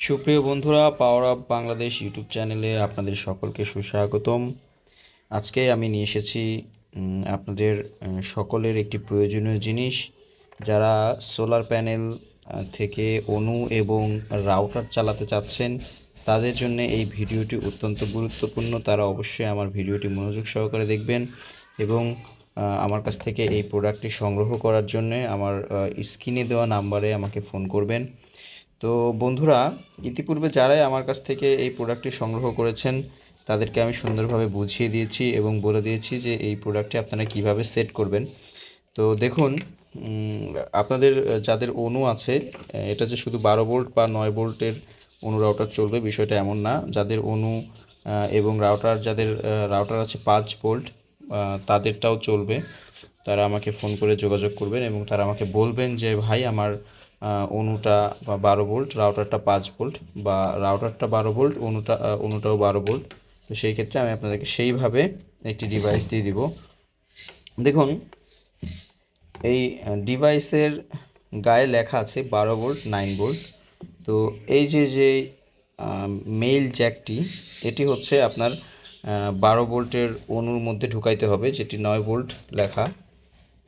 সুপ্রিয় বন্ধুরা power up Bangladesh YouTube চ্যানেলে আপনাদের সকলকে সুস্বাগতম। আজকে আমি নিয়ে এসেছি আপনাদের সকলের একটি প্রয়োজনীয় জিনিস। যারা সোলার প্যানেল থেকে অনু এবং রাউটার চালাতে চাচ্ছেন, তাদের জন্য এই ভিডিওটি অত্যন্ত গুরুত্বপূর্ণ। তারা অবশ্যই আমার ভিডিওটি মনোযোগ সহকারে দেখবেন এবং আমার কাছ থেকে এই প্রোডাক্টটি সংগ্রহ করার জন্য আমার স্ক্রিনে দেওয়া নাম্বারে আমাকে ফোন করবেন। তো বন্ধুরা, ইতিপূর্বে যারাই আমার কাছ থেকে এই প্রোডাক্টটি সংগ্রহ করেছেন, তাদেরকে আমি সুন্দরভাবে বুঝিয়ে দিয়েছি এবং বলে দিয়েছি যে এই প্রোডাক্টটি আপনারা কীভাবে সেট করবেন। তো দেখুন আপনাদের, যাদের অনু আছে, এটা যে শুধু বারো ভোল্ট বা নয় ভোল্টের অনু রাউটার চলবে বিষয়টা এমন না। যাদের অনু এবং রাউটার যাদের রাউটার আছে পাঁচ ভোল্ট তাদেরটাও চলবে। তারা আমাকে ফোন করে যোগাযোগ করবেন এবং তারা আমাকে বলবেন যে, ভাই, আমার অনুটা বা বারো ভোল্ট, রাউটারটা পাঁচ ভোল্ট বা রাউটারটা বারো ভোল্ট, অনুটা অনুটাও বারো ভোল্ট। তো সেই ক্ষেত্রে আমি আপনাদেরকে সেইভাবে একটি ডিভাইস দিয়ে দিব। দেখুন, এই ডিভাইসের গায়ে লেখা আছে বারো ভোল্ট, নাইন ভোল্ট। তো এই যে যে মেইল জ্যাকটি এটি হচ্ছে আপনার বারো ভোল্টের অনুর মধ্যে ঢুকাইতে হবে, যেটি নয় ভোল্ট লেখা।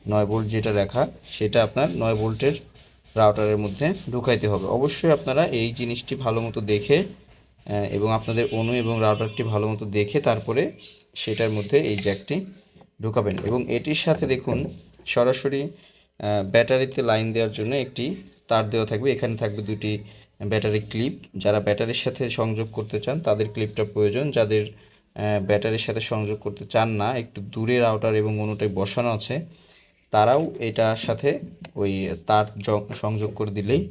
নয় ভোল্ট যেটা লেখা, সেটা আপনার নয় ভোল্টের রাউটারের মধ্যে ঢুকাইতে হবে। অবশ্যই আপনারা এই জিনিসটি ভালো মতো দেখে এবং আপনাদের অনু এবং রাউটারটি ভালো মতো দেখে তারপরে সেটার মধ্যে এই জ্যাকটি ঢুকাবেন। এবং এটির সাথে দেখুন, সরাসরি ব্যাটারিতে লাইন দেওয়ার জন্য একটি তার দেওয়া থাকবে। এখানে থাকবে দুটি ব্যাটারি ক্লিপ। যারা ব্যাটারির সাথে সংযোগ করতে চান, তাদের ক্লিপটা প্রয়োজন। যাদের ব্যাটারির সাথে সংযোগ করতে চান না, একটু দূরে রাউটার এবং অনুটাই বসানো আছে, তারাও এটার সাথে ওই তার সংযোগ করে দিলেই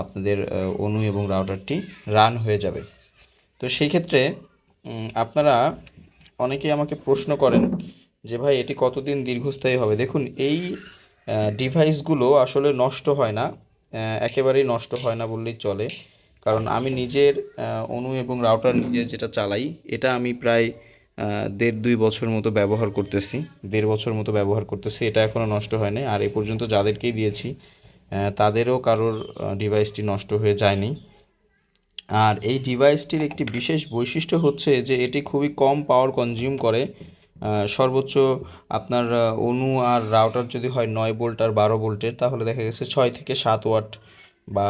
আপনাদের অনু এবং রাউটারটি রান হয়ে যাবে। তো সেই ক্ষেত্রে আপনারা অনেকেই আমাকে প্রশ্ন করেন যে ভাই, এটি কতদিন দীর্ঘস্থায়ী হবে? দেখুন, এই ডিভাইসগুলো আসলে নষ্ট হয় না একেবারেই নষ্ট হয় না বললেই চলে। কারণ আমি নিজের অনু এবং রাউটার নিজে যেটা চালাই, এটা আমি প্রায় দেড় দুই বছর মতো ব্যবহার করতেছি। দেড় বছর মতো ব্যবহার করতেছি। এটা এখনও নষ্ট হয়নি আর এ পর্যন্ত যাদেরকেই দিয়েছি তাদেরও কারোর ডিভাইসটি নষ্ট হয়ে যায়নি। আর এই ডিভাইসটির একটি বিশেষ বৈশিষ্ট্য হচ্ছে যে, এটি খুবই কম পাওয়ার কনজিউম করে। সর্বোচ্চ আপনার অনু আর রাউটার যদি হয় নয় ভোল্ট আর বারো ভোল্টের, তাহলে দেখা গেছে ছয় থেকে সাত ওয়াট বা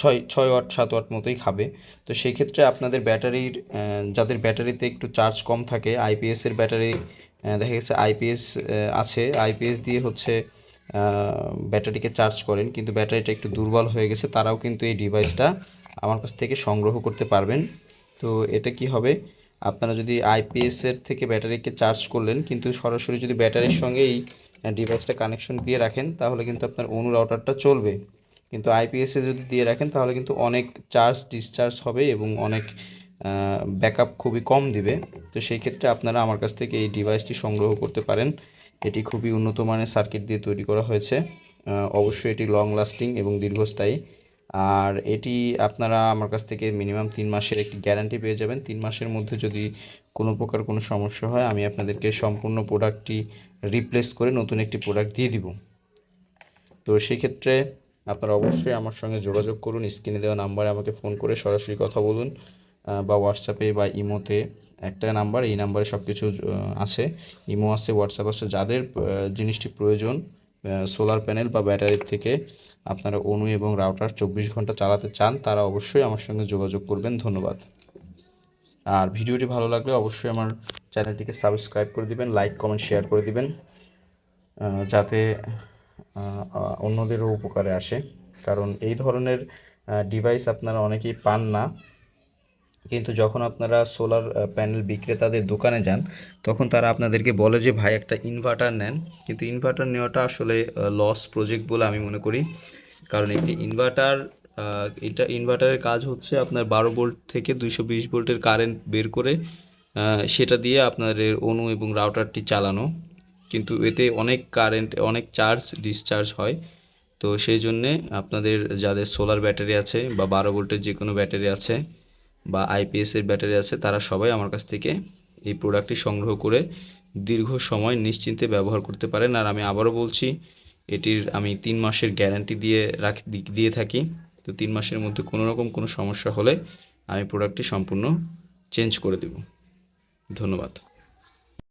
ছয় ছয় ওয়াট, সাত ওয়াট মতোই খাবে। তো সেই ক্ষেত্রে আপনাদের ব্যাটারির যাদের ব্যাটারিতে একটু চার্জ কম থাকে আইপিএসের ব্যাটারি দেখা গেছে আইপিএস আছে। আইপিএস দিয়ে হচ্ছে ব্যাটারিকে চার্জ করেন, কিন্তু ব্যাটারিটা একটু দুর্বল হয়ে গেছে, তারাও কিন্তু এই ডিভাইসটা আমার কাছ থেকে সংগ্রহ করতে পারবেন। তো এতে কি হবে? আপনারা যদি আইপিএসের থেকে ব্যাটারিকে চার্জ করলেন, কিন্তু সরাসরি যদি ব্যাটারির সঙ্গে এই ডিভাইসটা কানেকশন দিয়ে রাখেন, তাহলে কিন্তু আপনার অনু রাউটারটা চলবে। কিন্তু আইপিএস যদি দিয়ে রাখেন, তাহলে কিন্তু অনেক চার্জ ডিসচার্জ হবে এবং অনেক ব্যাকআপ খুবই কম দিবে। তো সেই ক্ষেত্রে আপনারা আমার কাছ থেকে এই ডিভাইসটি সংগ্রহ করতে পারেন। এটি খুবই উন্নত মানের সার্কিট দিয়ে তৈরি করা হয়েছে। অবশ্যই এটি লং লাস্টিং এবং দীর্ঘস্থায়ী। আর এটি আপনারা আমার কাছ থেকে মিনিমাম তিন মাসের একটি গ্যারান্টি পেয়ে যাবেন। তিন মাসের মধ্যে যদি কোনো প্রকার কোনো সমস্যা হয়, আমি আপনাদেরকে সম্পূর্ণ প্রোডাক্টটি রিপ্লেস করে নতুন একটি প্রোডাক্ট দিয়ে দিব। তো সেক্ষেত্রে আপনারা অবশ্যই আমার সঙ্গে যোগাযোগ করুন, স্ক্রিনে দেওয়া নাম্বারে আমাকে ফোন করে সরাসরি কথা বলুন বা হোয়াটসঅ্যাপে বা ইমোতে। একটা নাম্বার, এই নাম্বারে সব কিছু আছে। ইমো আছে হোয়াটসঅ্যাপ আছে। যাদের জিনিসটি প্রয়োজন সোলার প্যানেল বা ব্যাটারির থেকে আপনারা অনু এবং রাউটার চব্বিশ ঘণ্টা চালাতে চান, তারা অবশ্যই আমার সঙ্গে যোগাযোগ করবেন। ধন্যবাদ। আর ভিডিওটি ভালো লাগলে অবশ্যই আমার চ্যানেলটিকে সাবস্ক্রাইব করে দিবেন লাইক কমেন্ট শেয়ার করে দিবেন যাতে অন্যদেরও উপকারে আসে। কারণ এই ধরনের ডিভাইস আপনারা অনেকেই পান না। কিন্তু যখন আপনারা সোলার প্যানেল বিক্রেতাদের দোকানে যান, তখন তারা আপনাদেরকে বলে যে, ভাই, একটা ইনভার্টার নেন। কিন্তু ইনভার্টার নেওয়াটা আসলে লস প্রজেক্ট বলে আমি মনে করি। কারণ একটি ইনভার্টার এটা ইনভার্টারের কাজ হচ্ছে আপনার বারো ভোল্ট থেকে দুইশো বিশ ভোল্টের কারেন্ট বের করে সেটা দিয়ে আপনাদের অনু এবং রাউটারটি চালানো। কিন্তু এতে অনেক কারেন্ট অনেক চার্জ ডিসচার্জ হয়। তো সেই জন্যে আপনাদের যাদের সোলার ব্যাটারি আছে বা বারো ভোল্টের যে কোনো ব্যাটারি আছে বা আইপিএসের ব্যাটারি আছে, তারা সবাই আমার কাছ থেকে এই প্রোডাক্টটি সংগ্রহ করে দীর্ঘ সময় নিশ্চিন্তে ব্যবহার করতে পারেন। আর আমি আবারও বলছি, এটির আমি তিন মাসের গ্যারান্টি দিয়ে রাখ, দিয়ে থাকি। তো তিন মাসের মধ্যে কোনো রকম কোনো সমস্যা হলে আমি প্রোডাক্টটি সম্পূর্ণ চেঞ্জ করে দেব। ধন্যবাদ।